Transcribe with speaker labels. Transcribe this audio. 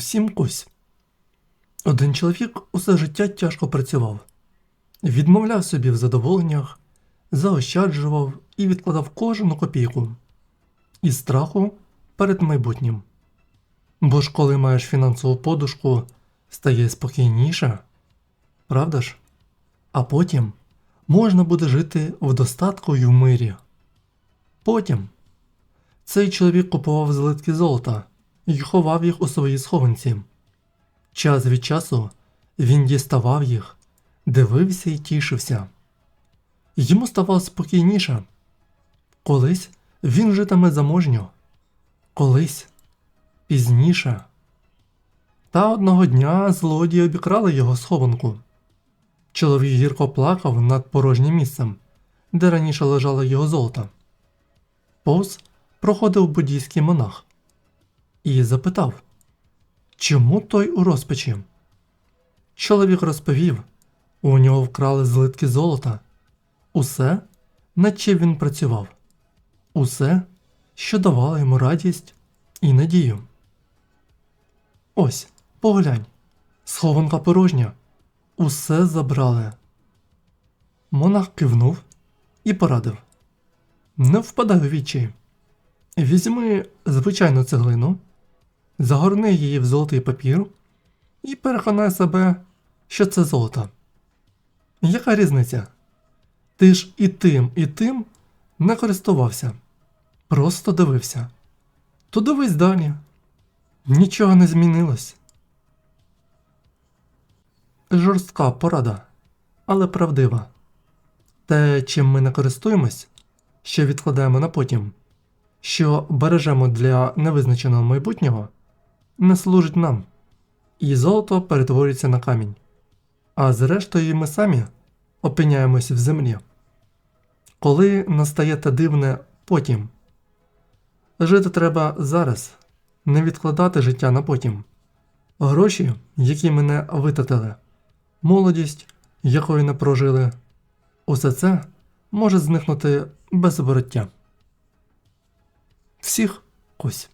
Speaker 1: Всім кось. Один чоловік усе життя тяжко працював, відмовляв собі в задоволеннях, заощаджував і відкладав кожну копійку із страху перед майбутнім. Бо ж коли маєш фінансову подушку, стає спокійніше, правда ж? А потім можна буде жити в достатку й в мирі. Потім цей чоловік купував злитки золота і ховав їх у своїй схованці. Час від часу він діставав їх, дивився і тішився. Йому ставало спокійніше. Колись він житиме заможньо, колись пізніше. Та одного дня злодії обікрали його схованку. Чоловік гірко плакав над порожнім місцем, де раніше лежало його золото. Повз проходив буддійський монах і запитав, чому той у розпачі. Чоловік розповів, у нього вкрали злитки золота, усе, над чим він працював, усе, що давало йому радість і надію. Ось, поглянь, схованка порожня, усе забрали. Монах кивнув і порадив. Не впадай у відчай. Візьми звичайну цеглину, загорни її в золотий папір і переконай себе, що це золото. Яка різниця? Ти ж і тим, і тим не користувався, просто дивився. То дивись далі. Нічого не змінилось. Жорстка порада, але правдива. Те, чим ми не користуємось, що відкладаємо на потім, що бережемо для невизначеного майбутнього, не служить нам, і золото перетворюється на камінь, а зрештою ми самі опиняємось в землі. Коли настає те дивне потім, жити треба зараз, не відкладати життя на потім. Гроші, які ми не витратили, молодість, якої не прожили, усе це може зникнути без вороття. Всіх кось.